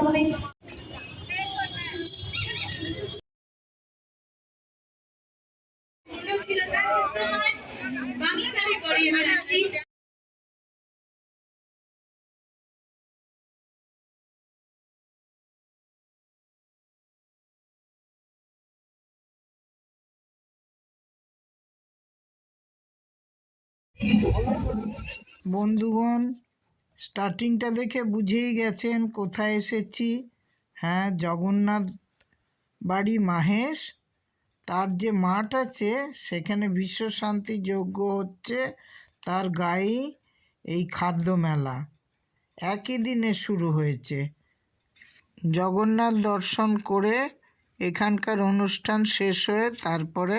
করতে ছিল thank you so much Bangla গানের পরে এবার আসি। বন্ধুগণ স্টার্টিংটা দেখে বুঝেই গেছেন কোথায় এসেছি। হ্যাঁ জগন্নাথ বাড়ি মাহেশ? তার যে মাঠ আছে, সেখানে বিশ্ব শান্তি যজ্ঞ হচ্ছে তার গায়েই এই খাদ্য মেলা। একই দিনে শুরু হয়েছে। জগন্নাথ দর্শন করে এখানকার অনুষ্ঠান শেষ হয়ে তারপরে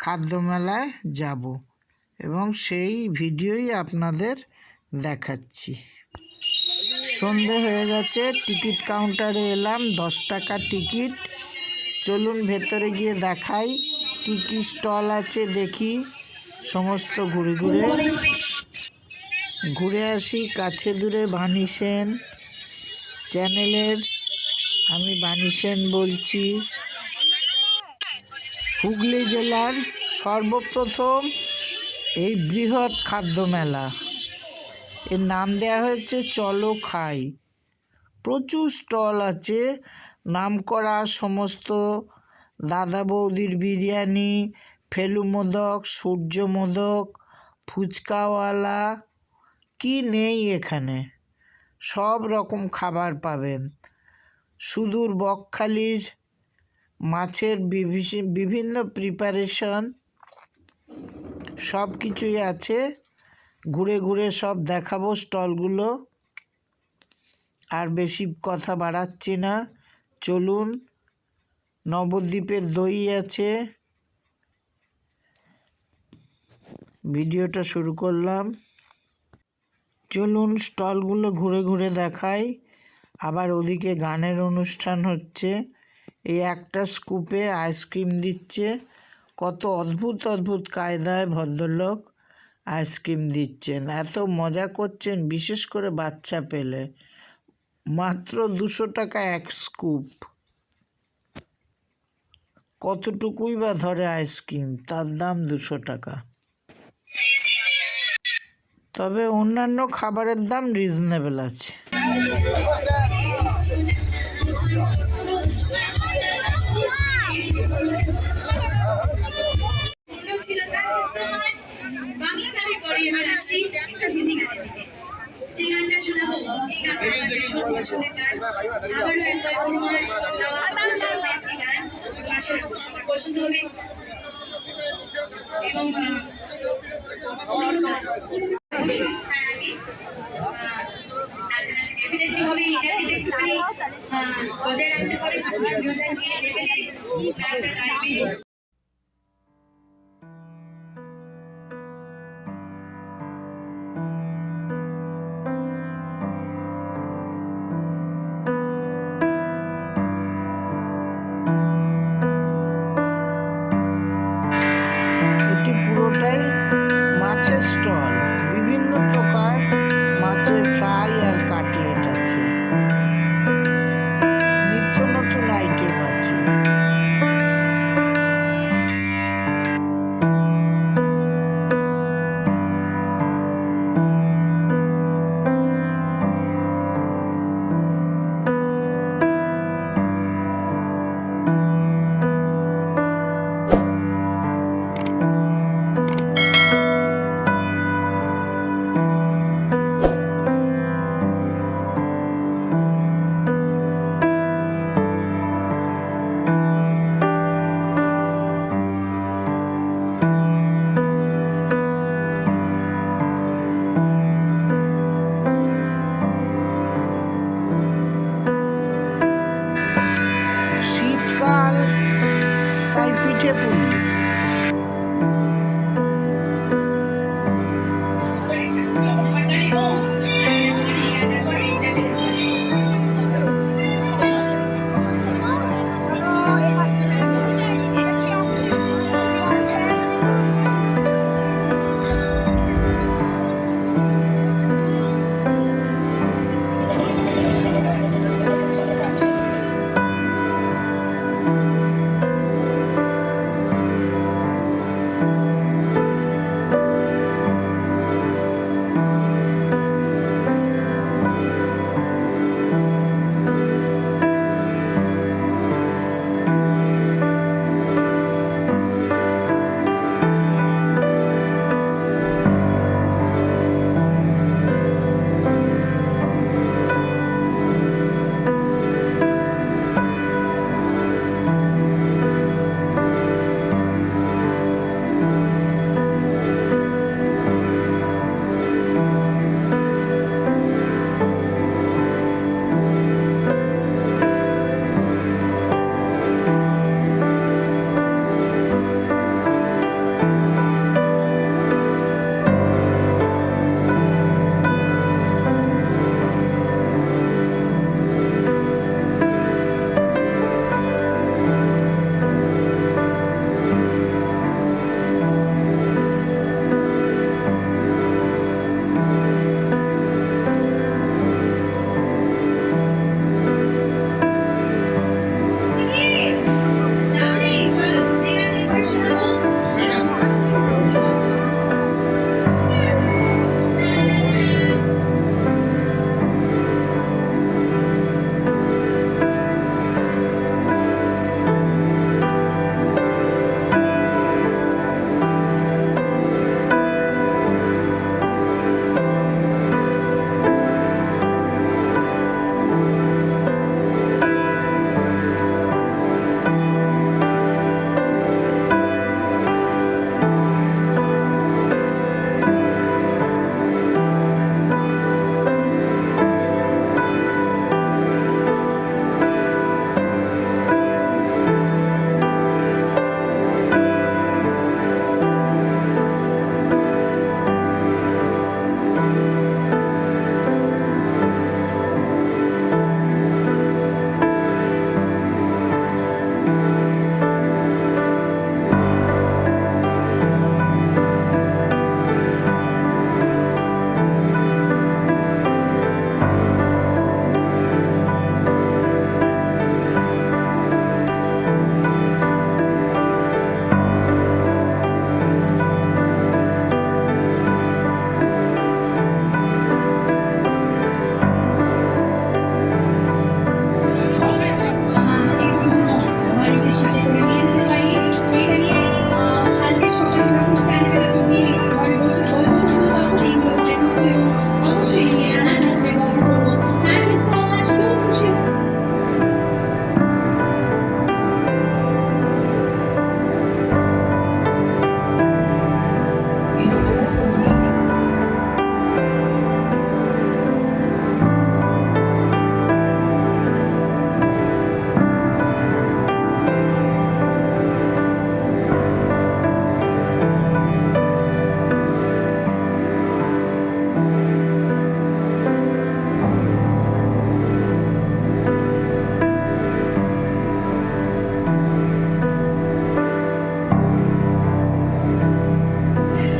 খাদ্য মেলায় যাব। এবং সেই ভিডিওই আপনাদের দেখাচ্ছি। সন্ধে হয়ে গেছে, টিকিট কাউন্টারে এলাম, দশ টাকা টিকিট। চলুন ভেতরে গিয়ে দেখাই, কী কী স্টল আছে দেখি, সমস্ত ঘুরে ঘুরে। ঘুরে আসি কাছে দূরে বাণী সেন চ্যানেলের, আমি বাণী সেন বলছি। হুগলি জেলার সর্বপ্রথম এই বৃহৎ খাদ্য মেলা। এর নাম দেওয়া হয়েছে চলো খাই। প্রচুর স্টল আছে। নামকরা সমস্ত দাদা বৌদির বিরিয়ানি ফেলু মোদক সূর্য মোদক ফুচকাওয়ালা, কি নেই এখানে? সব রকম খাবার পাবেন। সুদূর বকখালির মাছের বিভিন্ন প্রিপারেশন সব কিছুই আছে। ঘুরে ঘুরে সব দেখাবো স্টলগুলো। আর বেশি কথা বাড়াচ্ছি না। চলুন, নবদ্বীপের দই আছে। ভিডিওটা শুরু করলাম। চলুন, স্টলগুলো ঘুরে ঘুরে দেখাই। আবার ওদিকে গানের অনুষ্ঠান হচ্ছে। এই একটা স্কুপে আইসক্রিম দিচ্ছে। কত অদ্ভুত অদ্ভুত কায়দায় ভদ্রলোক। আইসক্রিম দিচ্ছেন, এত মজা করছেন, বিশেষ করে বাচ্চা পেলে। মাত্র দুশো টাকা এক স্কুপ। কতটুকুই বা ধরে আইসক্রিম? তার দাম দুশো টাকা। তবে অন্যান্য খাবারের দাম রিজনেবল আছে। ছিল thank you so much Bangla গানের পরে এবার আসি একটু হিন্দি গানের দিকে যে গানটা শোনাবো এই গানটা আমার ভীষণ পছন্দের গান আবারও এবং অবশ্যই বজায় রাখতে হবে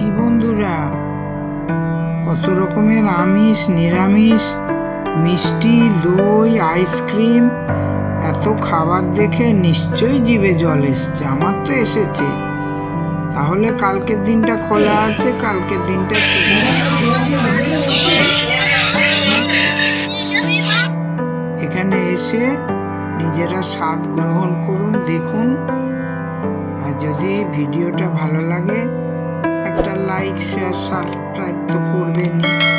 বন্ধুরা? কত রকমের আমিষ, নিরামিষ, মিষ্টি, দই, আইসক্রিম, এত খাবার দেখে নিশ্চয়ই জিভে জল এসছে, আমার তো এসেছে। তাহলে কালকের দিনটা খোলা আছে, কালকের দিনটা এখানে এসে নিজেরা স্বাদ গ্রহণ লাইক শেয়ার সাবস্ক্রাইব তো করবেনই।